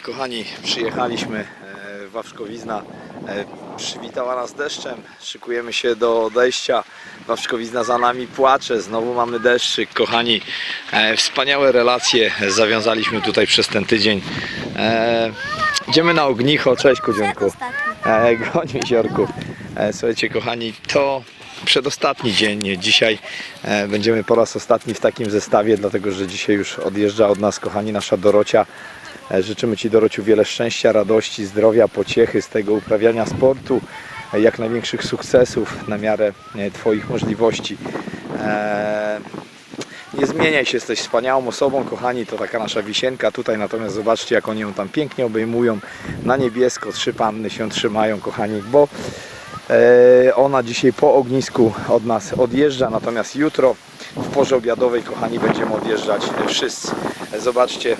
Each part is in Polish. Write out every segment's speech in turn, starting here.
Kochani, przyjechaliśmy e, Wawrzkowizna. e, Przywitała nas deszczem. Szykujemy się do odejścia. Wawrzkowizna za nami płacze. Znowu mamy deszczyk. Kochani, e, wspaniałe relacje zawiązaliśmy tutaj przez ten tydzień. Idziemy na ognicho. Cześć Kudziunku. E, Goń Słuchajcie kochani, to przedostatni dzień. Dzisiaj będziemy po raz ostatni w takim zestawie, dlatego że dzisiaj już odjeżdża od nas kochani nasza Dorocia. E, Życzymy Ci Dorociu wiele szczęścia, radości, zdrowia, pociechy z tego uprawiania sportu, e, jak największych sukcesów na miarę e, Twoich możliwości. Nie zmieniaj się, jesteś wspaniałą osobą, kochani, to taka nasza wisienka tutaj, natomiast zobaczcie jak oni ją tam pięknie obejmują, na niebiesko, trzy panny się trzymają, kochani, bo ona dzisiaj po ognisku od nas odjeżdża, natomiast jutro w porze obiadowej, kochani, będziemy odjeżdżać wszyscy. Zobaczcie,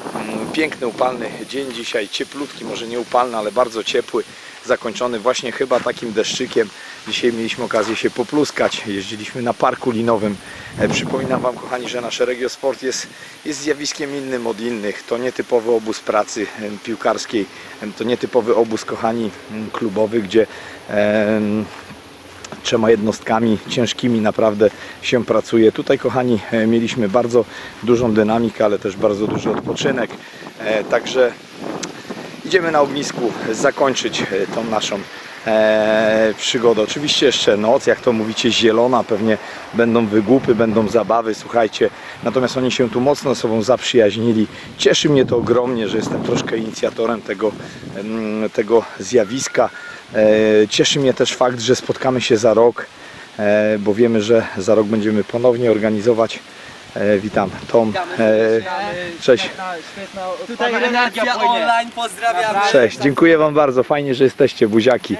piękny, upalny dzień dzisiaj, cieplutki, może nie upalny, ale bardzo ciepły, zakończony właśnie chyba takim deszczykiem. Dzisiaj mieliśmy okazję się popluskać, jeździliśmy na parku linowym. E, Przypominam Wam, kochani, że nasz Regiosport jest, jest zjawiskiem innym od innych. To nietypowy obóz pracy em, piłkarskiej, em, to nietypowy obóz, kochani, klubowy, gdzie em, trzema jednostkami ciężkimi naprawdę się pracuje. Tutaj kochani e, mieliśmy bardzo dużą dynamikę, ale też bardzo duży odpoczynek. E, Także idziemy na ognisku zakończyć e, tą naszą e, przygodę. Oczywiście jeszcze noc, jak to mówicie, zielona, pewnie będą wygłupy, będą zabawy, słuchajcie. Natomiast oni się tu mocno sobą zaprzyjaźnili. Cieszy mnie to ogromnie, że jestem troszkę inicjatorem tego, tego zjawiska. Cieszy mnie też fakt, że spotkamy się za rok, bo wiemy, że za rok będziemy ponownie organizować. E, Witam Tom. E, Cześć. Tutaj energia online, pozdrawiamy. Cześć, dziękuję Wam bardzo. Fajnie, że jesteście, buziaki.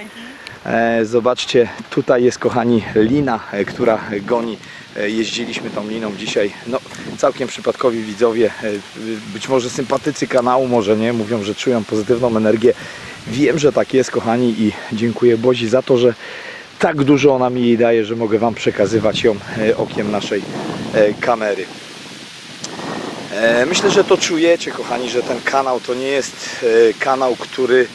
E, Zobaczcie, tutaj jest kochani lina, e, która goni. E, Jeździliśmy tą liną dzisiaj. No, całkiem przypadkowi widzowie, e, być może sympatycy kanału, może nie, mówią, że czują pozytywną energię. Wiem, że tak jest, kochani, i dziękuję Bozi za to, że tak dużo ona mi jej daje, że mogę Wam przekazywać ją e, okiem naszej e, kamery. E, Myślę, że to czujecie, kochani, że ten kanał to nie jest kanał, który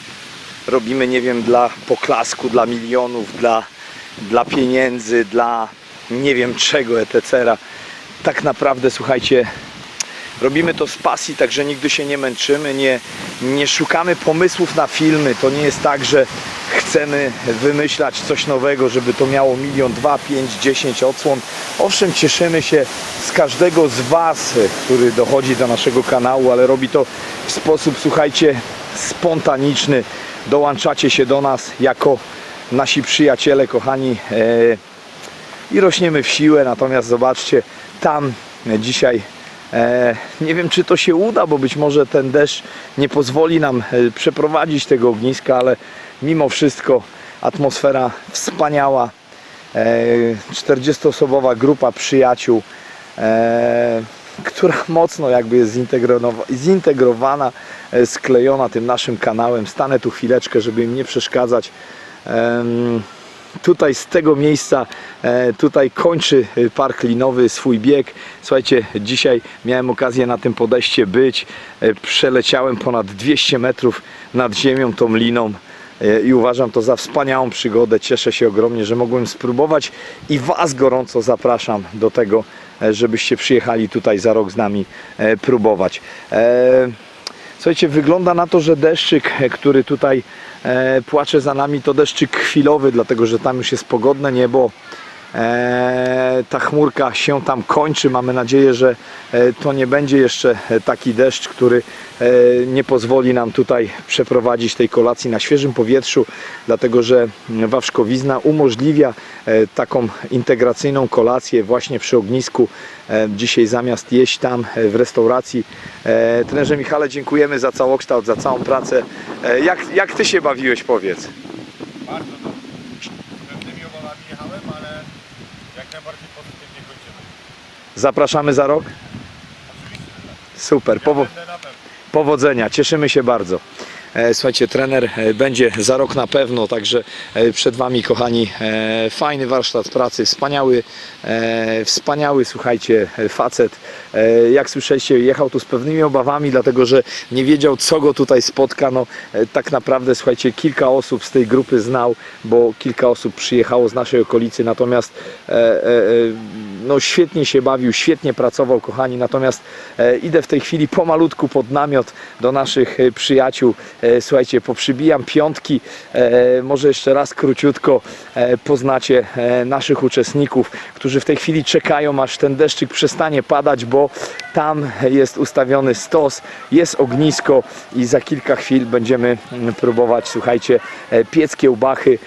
robimy, nie wiem, dla poklasku, dla milionów, dla, dla pieniędzy, dla nie wiem czego, etc. Tak naprawdę, słuchajcie, robimy to z pasji, także nigdy się nie męczymy, nie, nie szukamy pomysłów na filmy. To nie jest tak, że chcemy wymyślać coś nowego, żeby to miało milion, dwa, pięć, dziesięć odsłon. Owszem, cieszymy się z każdego z Was, który dochodzi do naszego kanału, ale robi to w sposób, słuchajcie, spontaniczny. Dołączacie się do nas jako nasi przyjaciele, kochani. E, i rośniemy w siłę, natomiast zobaczcie, tam dzisiaj nie wiem czy to się uda, bo być może ten deszcz nie pozwoli nam e, przeprowadzić tego ogniska, ale mimo wszystko atmosfera wspaniała. E, 40-osobowa grupa przyjaciół, e, która mocno jakby jest zintegrowa- zintegrowana, e, sklejona tym naszym kanałem. Stanę tu chwileczkę, żeby im nie przeszkadzać. Tutaj z tego miejsca e, tutaj kończy e, park linowy swój bieg. Słuchajcie, dzisiaj miałem okazję na tym podejście być. E, Przeleciałem ponad 200 metrów nad ziemią tą liną i uważam to za wspaniałą przygodę. Cieszę się ogromnie, że mogłem spróbować i Was gorąco zapraszam do tego, żebyście przyjechali tutaj za rok z nami próbować. Słuchajcie, wygląda na to, że deszczyk, który tutaj płacze za nami, to deszczyk chwilowy, dlatego że tam już jest pogodne niebo. E, ta chmurka się tam kończy. Mamy nadzieję, że e, to nie będzie jeszcze e, taki deszcz, który e, nie pozwoli nam tutaj przeprowadzić tej kolacji na świeżym powietrzu, dlatego że Wawrzkowizna umożliwia taką integracyjną kolację właśnie przy ognisku. Dzisiaj zamiast jeść tam w restauracji. Trenerze Michale, dziękujemy za całokształt, za całą pracę. Jak, jak Ty się bawiłeś, powiedz? Bardzo dobrze. Pewnymi obawami jechałem, ale jak najbardziej pozytywnie kończymy. Zapraszamy za rok? Super, powo- powodzenia, cieszymy się bardzo. E, Słuchajcie, trener e, będzie za rok na pewno, także e, przed Wami, kochani, fajny warsztat pracy, wspaniały, wspaniały, słuchajcie, facet. Jak słyszeliście, jechał tu z pewnymi obawami, dlatego że nie wiedział, co go tutaj spotka. No, tak naprawdę, słuchajcie, kilka osób z tej grupy znał, bo kilka osób przyjechało z naszej okolicy, natomiast no, świetnie się bawił, świetnie pracował, kochani. Natomiast idę w tej chwili pomalutku pod namiot do naszych przyjaciół. E, słuchajcie, poprzybijam piątki. E, może jeszcze raz króciutko e, poznacie naszych uczestników, którzy w tej chwili czekają, aż ten deszczyk przestanie padać, bo tam jest ustawiony stos, jest ognisko i za kilka chwil będziemy mm, próbować, słuchajcie, piec kiełbachy.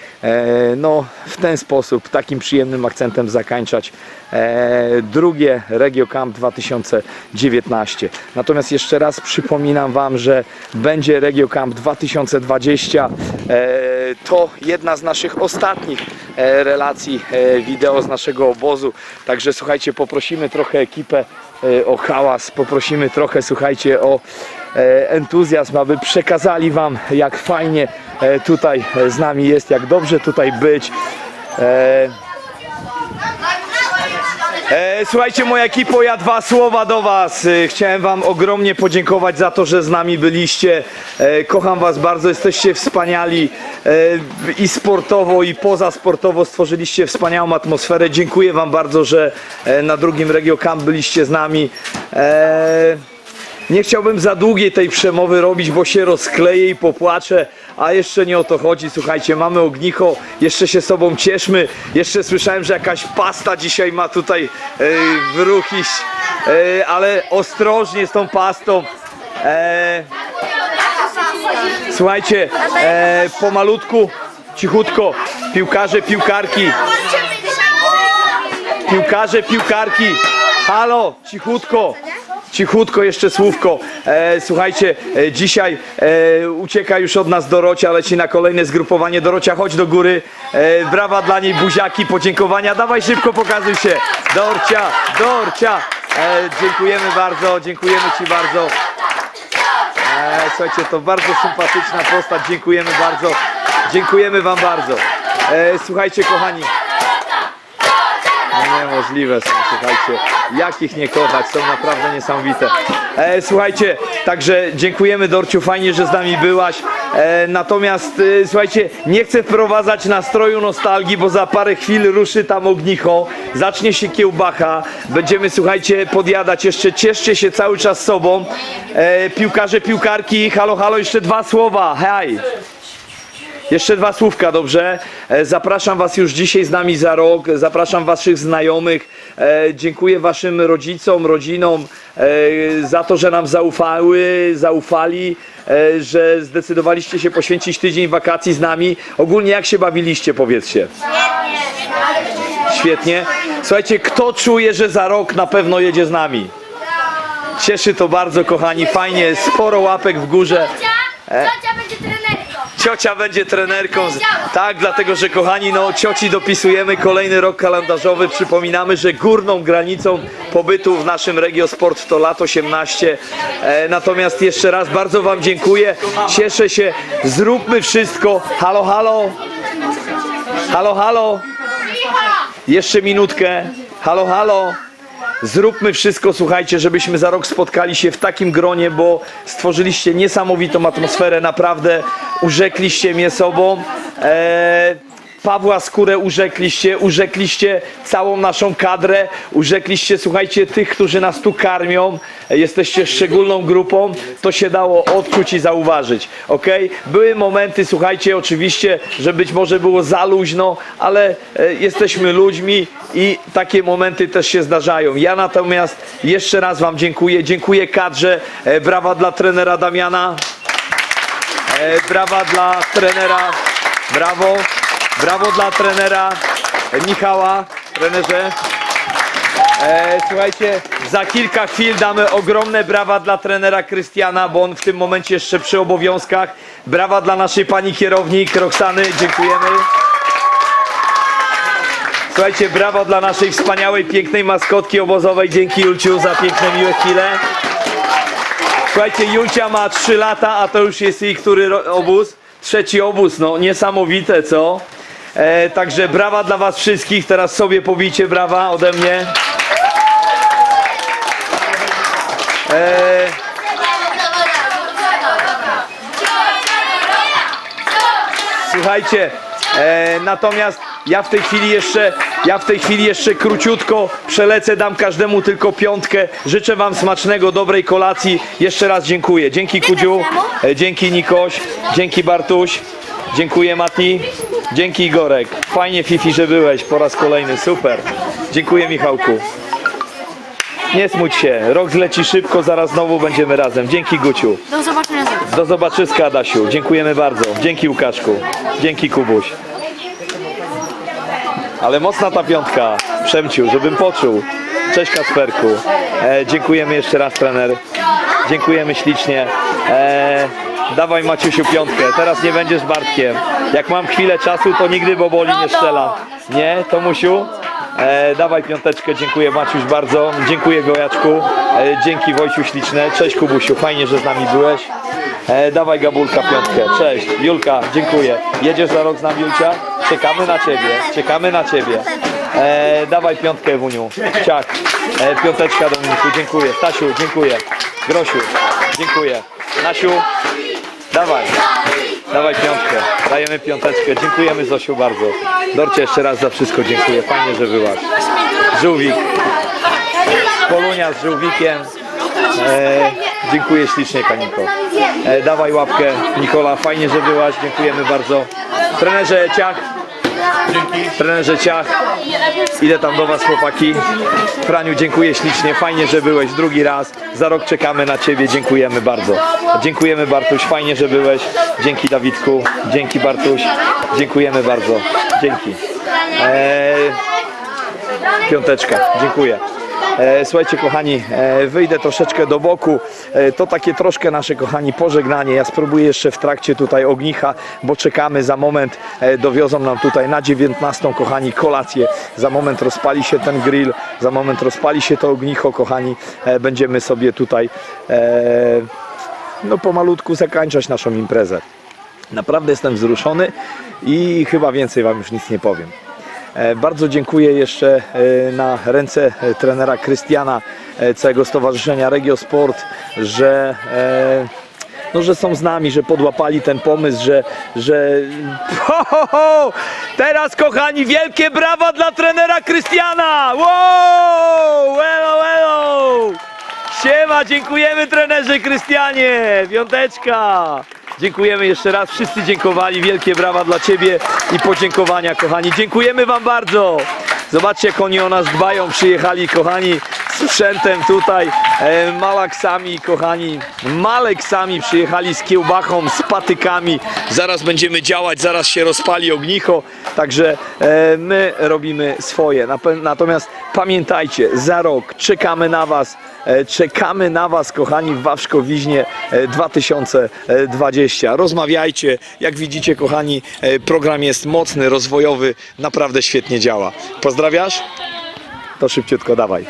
No, w ten sposób, takim przyjemnym akcentem zakańczać drugie Regio Camp 2019. Natomiast jeszcze raz przypominam Wam, że będzie Regio Camp 2020. E, to jedna z naszych ostatnich e, relacji e, wideo z naszego obozu. Także słuchajcie, poprosimy trochę ekipę o hałas, poprosimy trochę, słuchajcie, o entuzjazm, aby przekazali Wam, jak fajnie tutaj z nami jest, jak dobrze tutaj być. E, Słuchajcie, moja ekipo, ja dwa słowa do Was. E, Chciałem Wam ogromnie podziękować za to, że z nami byliście. E, Kocham Was bardzo, jesteście wspaniali i sportowo, i pozasportowo stworzyliście wspaniałą atmosferę. Dziękuję Wam bardzo, że na drugim Regio Camp byliście z nami. Nie chciałbym za długiej tej przemowy robić, bo się rozkleję i popłaczę, a jeszcze nie o to chodzi. Słuchajcie, mamy ognicho, jeszcze się sobą cieszmy. Jeszcze słyszałem, że jakaś pasta dzisiaj ma tutaj e, w ruch iść, e, ale ostrożnie z tą pastą. E, słuchajcie, e, pomalutku, cichutko, piłkarze, piłkarki, piłkarze, piłkarki, halo, cichutko. Cichutko jeszcze słówko. E, słuchajcie, e, dzisiaj e, ucieka już od nas Dorocia, leci na kolejne zgrupowanie. Dorocia, chodź do góry. E, brawa dla niej, buziaki, podziękowania. Dawaj szybko, pokazuj się. Dorcia, Dorcia. E, dziękujemy bardzo, dziękujemy Ci bardzo. E, słuchajcie, to bardzo sympatyczna postać. Dziękujemy bardzo. Dziękujemy Wam bardzo. E, słuchajcie, kochani. No niemożliwe są, słuchajcie. Jak ich nie kochać, są naprawdę niesamowite. E, słuchajcie, także dziękujemy Dorciu, fajnie, że z nami byłaś. E, natomiast e, słuchajcie, nie chcę wprowadzać nastroju nostalgii, bo za parę chwil ruszy tam ognicho, zacznie się kiełbacha, będziemy, słuchajcie, podjadać jeszcze, cieszcie się cały czas sobą. E, piłkarze, piłkarki, halo, halo, jeszcze dwa słowa, hej! Jeszcze dwa słówka, dobrze? E, Zapraszam Was już dzisiaj z nami za rok. Zapraszam Waszych znajomych. E, Dziękuję Waszym rodzicom, rodzinom e, za to, że nam zaufały, zaufali, że zdecydowaliście się poświęcić tydzień wakacji z nami. Ogólnie jak się bawiliście, powiedzcie? Świetnie. Słuchajcie, kto czuje, że za rok na pewno jedzie z nami? Cieszy to bardzo, kochani. Fajnie, sporo łapek w górze. Ciocia będzie trenerką. Tak, dlatego że kochani, no cioci dopisujemy kolejny rok kalendarzowy. Przypominamy, że górną granicą pobytu w naszym Regio Sport to lat 18. E, natomiast jeszcze raz bardzo Wam dziękuję. Cieszę się. Zróbmy wszystko. Halo, halo. Halo, halo. Jeszcze minutkę. Halo, halo. Zróbmy wszystko, słuchajcie, żebyśmy za rok spotkali się w takim gronie, bo stworzyliście niesamowitą atmosferę, naprawdę urzekliście mnie sobą. Eee, Pawła Skórę urzekliście, urzekliście całą naszą kadrę, urzekliście, słuchajcie, tych, którzy nas tu karmią. Jesteście szczególną grupą, to się dało odczuć i zauważyć, ok? Były momenty, słuchajcie, oczywiście, że być może było za luźno, ale e, jesteśmy ludźmi i takie momenty też się zdarzają. Ja natomiast jeszcze raz Wam dziękuję, dziękuję kadrze, e, brawa dla trenera Damiana, e, brawa dla trenera, brawo. Brawo dla trenera Michała, trenerze. E, słuchajcie, za kilka chwil damy ogromne brawa dla trenera Krystiana, bo on w tym momencie jeszcze przy obowiązkach. Brawa dla naszej pani kierownik Roxany, dziękujemy. Słuchajcie, brawo dla naszej wspaniałej, pięknej maskotki obozowej. Dzięki Julciu za piękne, miłe chwile. Słuchajcie, Julcia ma 3 lata, a to już jest jej który obóz? Trzeci obóz, no niesamowite, co? E, także brawa dla was wszystkich, teraz sobie pobijcie brawa ode mnie. E, Słuchajcie, e, natomiast ja w tej chwili jeszcze, ja w tej chwili jeszcze króciutko przelecę, dam każdemu tylko piątkę. Życzę wam smacznego, dobrej kolacji. Jeszcze raz dziękuję. Dzięki Kudziu, e, dzięki Nikoś, dzięki Bartuś, dziękuję Mati, dzięki Igorek. Fajnie Fifi, że byłeś po raz kolejny, super. Dziękuję Michałku. Nie smuć się, rok zleci szybko, zaraz znowu będziemy razem. Dzięki Guciu. Do zobaczenia. Do zobaczyska, Adasiu. Dziękujemy bardzo. Dzięki, Łukaszku. Dzięki, Kubuś. Ale mocna ta piątka, Przemciu, żebym poczuł. Cześć, Kasperku. E, dziękujemy jeszcze raz, trener. Dziękujemy ślicznie. E, dawaj, Maciusiu, piątkę. Teraz nie będziesz Bartkiem. Jak mam chwilę czasu, to nigdy boboli nie strzelam. Nie, Tomusiu? E, dawaj piąteczkę, dziękuję Maciuś bardzo. Dziękuję Gojaczku. E, dzięki Wojciu śliczne. Cześć Kubusiu, fajnie, że z nami byłeś. E, dawaj Gabulka piątkę. Cześć. Julka, dziękuję. Jedziesz za rok z nami Julcia? Czekamy na ciebie. Czekamy na ciebie. E, dawaj piątkę Wuniu. Ciak. E, piąteczka Dominiku, dziękuję. Stasiu, dziękuję. Grosiu, dziękuję. Nasiu, dawaj. Dawaj piątkę. Dajemy piąteczkę. Dziękujemy Zosiu bardzo. Dorcie jeszcze raz za wszystko dziękuję. Fajnie, że byłaś. Żółwik. Polunia z żółwikiem. E, dziękuję ślicznie Kaniko. E, dawaj łapkę Nikola. Fajnie, że byłaś. Dziękujemy bardzo. Trenerze Ciach. Trenerze Ciach. Idę tam do Was chłopaki. Franiu, dziękuję ślicznie. Fajnie, że byłeś drugi raz. Za rok czekamy na Ciebie. Dziękujemy bardzo. Dziękujemy Bartuś. Fajnie, że byłeś. Dzięki Dawidku. Dzięki Bartuś. Dziękujemy bardzo. Dzięki. Eee, piąteczka. Dziękuję. E, Słuchajcie kochani, e, wyjdę troszeczkę do boku. E, To takie troszkę nasze kochani pożegnanie. Ja spróbuję jeszcze w trakcie tutaj ognicha, bo czekamy za moment. Dowiozą nam tutaj na 19 kochani kolację. Za moment rozpali się ten grill, za moment rozpali się to ognicho kochani. Będziemy sobie tutaj no pomalutku zakończać naszą imprezę. Naprawdę jestem wzruszony i chyba więcej Wam już nic nie powiem. E, Bardzo dziękuję jeszcze e, na ręce e, trenera Krystiana, całego Stowarzyszenia Regiosport, że, no, że są z nami, że podłapali ten pomysł, że, że... Ho, ho, ho! Teraz kochani, wielkie brawa dla trenera Krystiana! Wow! Elo, elo! Siema, dziękujemy trenerze Krystianie! Piąteczka! Dziękujemy jeszcze raz, wszyscy dziękowali, wielkie brawa dla Ciebie i podziękowania kochani. Dziękujemy Wam bardzo! Zobaczcie jak oni o nas dbają, przyjechali kochani sprzętem tutaj, e, malaksami kochani, maleksami przyjechali z kiełbachą, z patykami. Zaraz będziemy działać, zaraz się rozpali ognicho, także e, my robimy swoje. Natomiast pamiętajcie, za rok czekamy na Was, e, czekamy na Was kochani w Wawrzkowiźnie e, 2020. Rozmawiajcie, jak widzicie kochani, program jest mocny, rozwojowy, naprawdę świetnie działa. Pozdrawiasz? To szybciutko dawaj.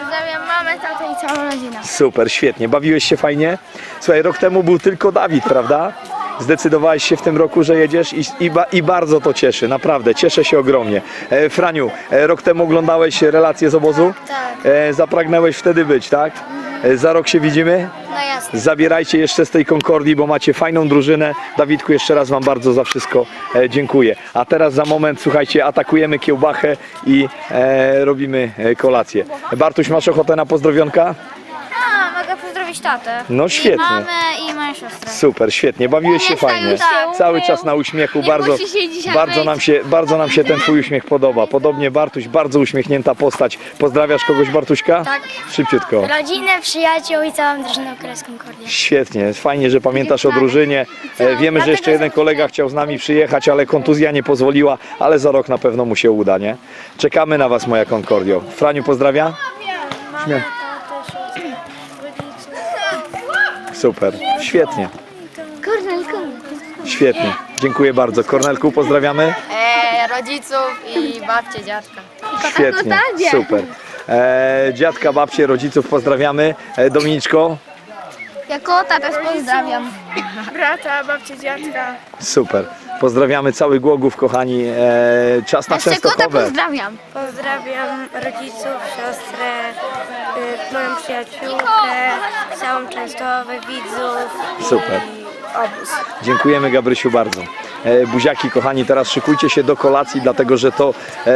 Całą rodzinę. Super, świetnie. Bawiłeś się fajnie? Słuchaj, rok temu był tylko Dawid, prawda? Zdecydowałeś się w tym roku, że jedziesz i, i, ba, i bardzo to cieszy, naprawdę, cieszę się ogromnie. E, Franiu, e, rok temu oglądałeś relacje z obozu? Tak. E, zapragnęłeś wtedy być, tak? E, za rok się widzimy? No jasne. Zabierajcie jeszcze z tej Concordii, bo macie fajną drużynę. Dawidku, jeszcze raz Wam bardzo za wszystko e, dziękuję. A teraz za moment, słuchajcie, atakujemy kiełbachę i e, robimy e, kolację. Bartuś, masz ochotę na pozdrowionka? Pozdrowić tatę. No świetnie. I mamę i moją siostrę. Super, świetnie, bawiłeś się fajnie. Cały czas na uśmiechu, bardzo, musi się dzisiaj bardzo, nam się, bardzo nam się ten Twój uśmiech podoba. Podobnie Bartuś, bardzo uśmiechnięta postać. Pozdrawiasz kogoś Bartuśka? Tak. Szybciutko. Rodzinę, przyjaciół i całą drużynę Concordia. Świetnie, fajnie, że pamiętasz o drużynie. E, Wiemy, że jeszcze jeden kolega chciał z nami przyjechać, ale kontuzja nie pozwoliła, ale za rok na pewno mu się uda, nie? Czekamy na Was, moja Concordio. Franiu pozdrawia? Super, świetnie, Kornel, kornel. świetnie. Dziękuję bardzo. Kornelku, pozdrawiamy? E, rodziców i babcie, dziadka. Świetnie, super. E, dziadka, babcie, rodziców pozdrawiamy. E, Dominiczko, Jako tatę pozdrawiam. Brata, babcię, dziadka. Super. Pozdrawiamy cały Głogów, kochani. E, czas na Jeszcze kota Częstochowę. pozdrawiam. Pozdrawiam rodziców, siostrę, moją przyjaciółkę, całą Częstochowę, widzów Super. i obóz. Dziękujemy Gabrysiu bardzo. E, buziaki kochani, teraz szykujcie się do kolacji, dlatego że to e,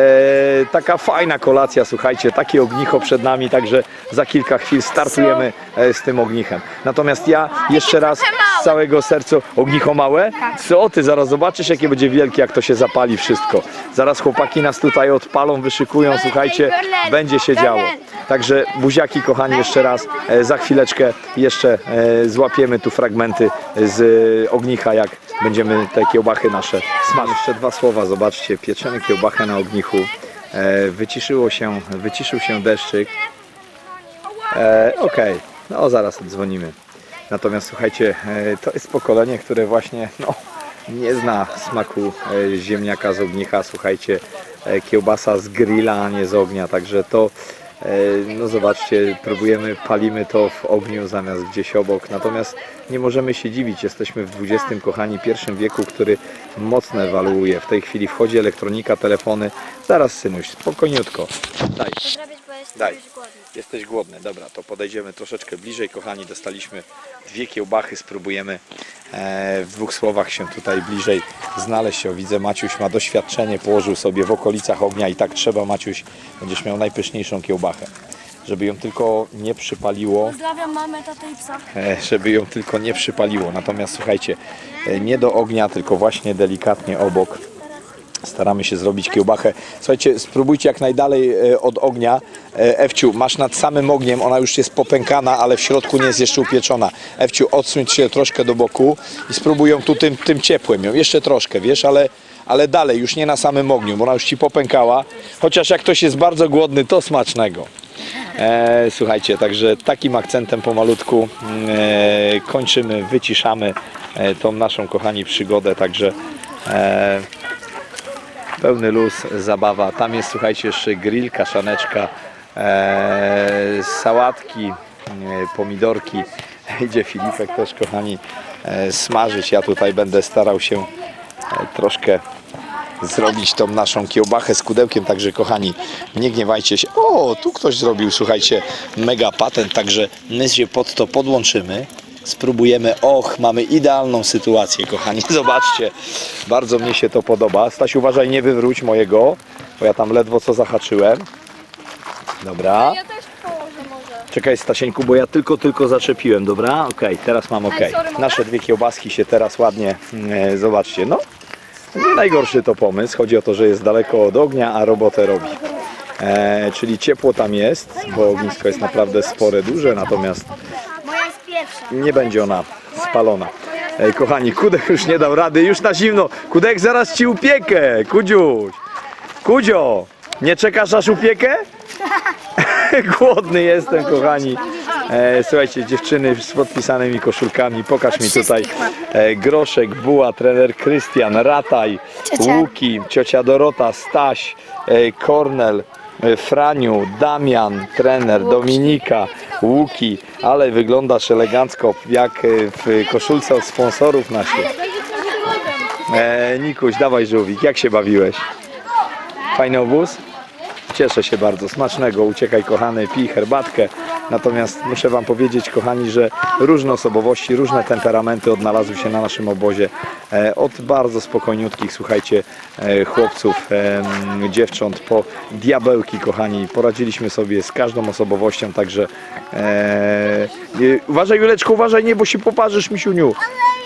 taka fajna kolacja, słuchajcie, takie ognicho przed nami, także za kilka chwil startujemy e, z tym ognichem. Natomiast ja jeszcze raz z całego serca, ognicho małe? Co ty, zaraz zobaczysz jakie będzie wielkie, jak to się zapali wszystko. Zaraz chłopaki nas tutaj odpalą, wyszykują, słuchajcie, będzie się działo. Także buziaki kochani jeszcze raz, e, za chwileczkę jeszcze e, złapiemy tu fragmenty z e, ognicha, jak będziemy te kiełbachy nasze smażyć. Jeszcze dwa słowa, zobaczcie, pieczemy kiełbachę na ognichu, e, wyciszyło się, wyciszył się deszczyk. E, Okej, no zaraz dzwonimy. Natomiast słuchajcie, e, to jest pokolenie, które właśnie no, nie zna smaku e, ziemniaka z ognicha. Słuchajcie, e, kiełbasa z grilla, a nie z ognia. Także to, no zobaczcie, próbujemy, palimy to w ogniu zamiast gdzieś obok. Natomiast nie możemy się dziwić. Jesteśmy w XX, kochani, pierwszym wieku, który mocno ewoluuje. W tej chwili wchodzi elektronika, telefony. Zaraz, synuś, spokojniutko. Daj. Daj. Jesteś głodny, dobra, to podejdziemy troszeczkę bliżej, kochani. Dostaliśmy dwie kiełbachy, spróbujemy e, w dwóch słowach się tutaj bliżej znaleźć się. Widzę, Maciuś ma doświadczenie, położył sobie w okolicach ognia i tak trzeba, Maciuś, będziesz miał najpyszniejszą kiełbachę. Żeby ją tylko nie przypaliło, Pozdrawiam mamę, tatę i psa. e, żeby ją tylko nie przypaliło. Natomiast słuchajcie, e, nie do ognia, tylko właśnie delikatnie obok. Staramy się zrobić kiełbachę. Słuchajcie, spróbujcie jak najdalej e, od ognia. E, Ewciu, masz nad samym ogniem, ona już jest popękana, ale w środku nie jest jeszcze upieczona. Ewciu, odsuń się troszkę do boku i spróbuj ją tu tym, tym ciepłem ją. Jeszcze troszkę, wiesz, ale, ale dalej, już nie na samym ogniu, bo ona już ci popękała. Chociaż jak ktoś jest bardzo głodny, to smacznego. E, słuchajcie, także takim akcentem pomalutku mm, e, kończymy, wyciszamy e, tą naszą, kochani, przygodę. Także e, pełny luz, zabawa. Tam jest, słuchajcie, jeszcze grill, kaszaneczka, e, sałatki, e, pomidorki. Idzie Filipek też, kochani, e, smażyć. Ja tutaj będę starał się e, troszkę zrobić tą naszą kiełbachę z kudełkiem, także kochani, nie gniewajcie się. O, tu ktoś zrobił, słuchajcie, mega patent, także my się pod to podłączymy. Spróbujemy. Och, mamy idealną sytuację, kochani. Zobaczcie, bardzo mnie się to podoba. Stasiu, uważaj, nie wywróć mojego, bo ja tam ledwo co zahaczyłem. Dobra. Ja też położę może. Czekaj Stasieńku, bo ja tylko, tylko zaczepiłem, dobra? Okej, teraz mam ok. sorry, mogę? Nasze dwie kiełbaski się teraz ładnie, e, zobaczcie, no nie najgorszy to pomysł. Chodzi o to, że jest daleko od ognia, a robotę robi. E, czyli ciepło tam jest, bo ognisko jest naprawdę spore, duże, natomiast. Nie będzie ona spalona. E, kochani, Kudek już nie dał rady, już na zimno. Kudek, zaraz ci upiekę, Kudziuś. Kudzio, nie czekasz aż upiekę? Głodny jestem, kochani. E, słuchajcie, dziewczyny z podpisanymi koszulkami, pokaż mi tutaj e, Groszek, Buła, trener Krystian, Rataj, Łuki, ciocia Dorota, Staś, e, Kornel, Franiu, Damian, trener, Dominika, Łuki, ale wyglądasz elegancko, jak e, w koszulce od sponsorów naszych. E, Nikuś, dawaj żółwik, jak się bawiłeś? Fajny obóz? Cieszę się bardzo, smacznego, uciekaj kochany, pij herbatkę. Natomiast muszę Wam powiedzieć, kochani, że różne osobowości, różne temperamenty odnalazły się na naszym obozie. E, od bardzo spokojniutkich, słuchajcie, e, chłopców, em, dziewcząt, po diabełki, kochani. Poradziliśmy sobie z każdą osobowością, także e, e, uważaj Juleczko, uważaj, nie, bo się poparzysz, misiuniu.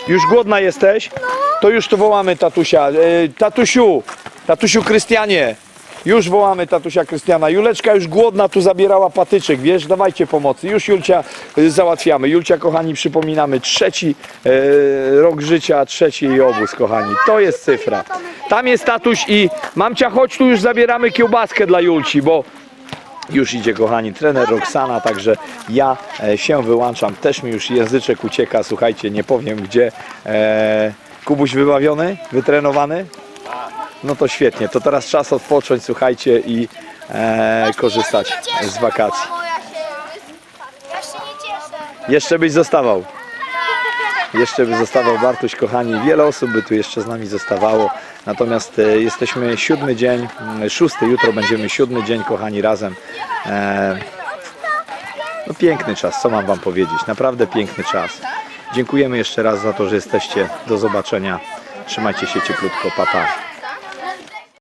Już głodna jesteś? To już to wołamy tatusia. E, tatusiu, tatusiu Krystianie. Już wołamy tatusia Krystiana. Juleczka już głodna tu zabierała patyczek, wiesz, dawajcie pomocy. Już Julcia y, załatwiamy. Julcia, kochani, przypominamy, trzeci e, rok życia, trzeci jej obóz, kochani. To jest cyfra. Tam jest tatuś i mamcia, chodź tu już zabieramy kiełbaskę dla Julci, bo już idzie, kochani, trener Roxana, także ja e, się wyłączam. Też mi już języczek ucieka, słuchajcie, nie powiem gdzie. E, Kubuś wybawiony? Wytrenowany? No to świetnie, to teraz czas odpocząć, słuchajcie, i e, korzystać z wakacji. Jeszcze byś zostawał. jeszcze by zostawał Bartuś, kochani. Wiele osób by tu jeszcze z nami zostawało. Natomiast e, jesteśmy siódmy dzień, mm, szósty, jutro będziemy siódmy dzień, kochani, razem. E, no piękny czas, co mam Wam powiedzieć? Naprawdę piękny czas. Dziękujemy jeszcze raz za to, że jesteście. Do zobaczenia. Trzymajcie się cieplutko. Pa, pa.